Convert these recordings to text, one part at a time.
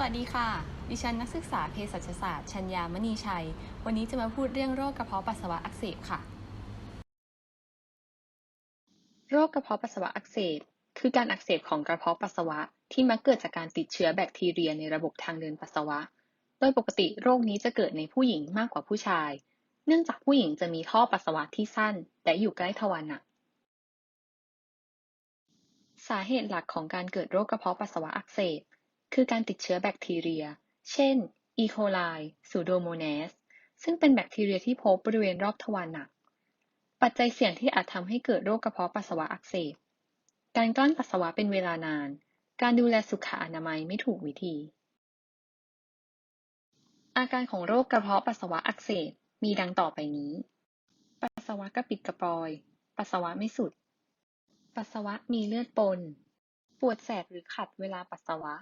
สวัสดีค่ะ ดิฉันนักศึกษาเภสัชศาสตร์ชัญญามณีชัย วันนี้จะมาพูดเรื่องโรคกระเพาะปัสสาวะอักเสบค่ะ โรคกระเพาะปัสสาวะอักเสบ คือการอักเสบของกระเพาะปัสสาวะที่มักเกิดจากการติดเชื้อแบคทีเรียในระบบทางเดินปัสสาวะ โดยปกติโรคนี้จะเกิดในผู้หญิงมากกว่าผู้ชาย เนื่องจากผู้หญิงจะมีท่อปัสสาวะที่สั้น และอยู่ใกล้ทวารหนัก สาเหตุหลักของการเกิดโรคกระเพาะปัสสาวะอักเสบ คือการติดเชื้อแบคทีเรีย เช่น อีโคไลซูโดโมน a สซึ่งเป็นแบคทีเรียที่พบบริเวณรอบทวารหนัก ปัจจัยเสี่ยงที่อาจทำให้เกิดโรคกระเพาะปัสสาวะอักเสบ การกลั้นปัสสาวะเป็นเวลานาน การดูแลสุขอนามัยไม่ถูกวิธี อาการของโรคกระเพาะปัสสาวะอักเสบมีดังต่อไปนี้ ปัสสาวะกระปิดกระปอย ปัสสาวะไม่สุด ปัสสาวะมีเลือดปน ปวดแสบหรือขัดเวลาปัสสาวะ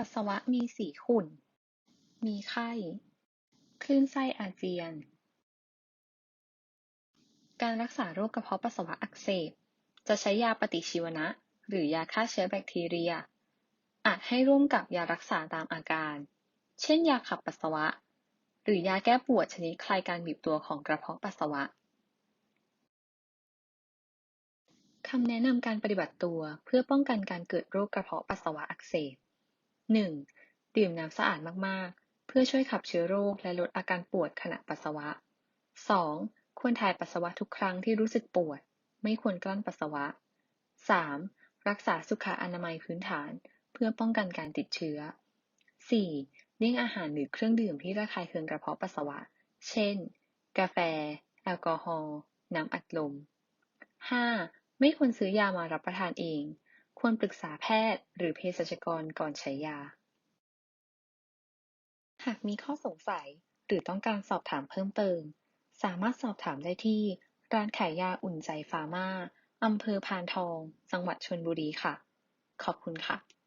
ปัสสาวะมีสีขุ่น มีไข้ คลื่นไส้อาเจียน การรักษาโรคกระเพาะปัสสาวะอักเสบ จะใช้ยาปฏิชีวนะ หรือยาฆ่าเชื้อแบคทีเรีย อาจให้ร่วมกับยารักษาตามอาการ เช่นยาขับปัสสาวะ หรือยาแก้ปวดชนิดคลายการบีบตัวของกระเพาะปัสสาวะคำแนะนำการปฏิบัติตัวเพื่อป้องกันการเกิดโรคกระเพาะปัสสาวะอักเสบ 1. ดื่มน้ำสะอาดมากๆ เพื่อช่วยขับเชื้อโรคและลดอาการปวดขณะปัสสาวะ 2. ควรถ่ายปัสสาวะทุกครั้งที่รู้สึกปวด ไม่ควรกลั้นปัสสาวะ 3. รักษาสุขอนามัยพื้นฐาน เพื่อป้องกันการติดเชื้อ 4. เลี่ยงอาหารหรือเครื่องดื่มที่ระคายเคืองกระเพาะปัสสาวะ เช่น กาแฟ แอลกอฮอล์ น้ำอัดลม 5. ไม่ควรซื้อยามารับประทานเอง ควรปรึกษาแพทย์หรือเภสัชกรก่อนใช้ยา หากมีข้อสงสัยหรือต้องการสอบถามเพิ่มเติม สามารถสอบถามได้ที่ ร้านขายยาอุ่นใจฟาร์มาอำเภอพานทอง จังหวัดชลบุรีค่ะ ขอบคุณค่ะ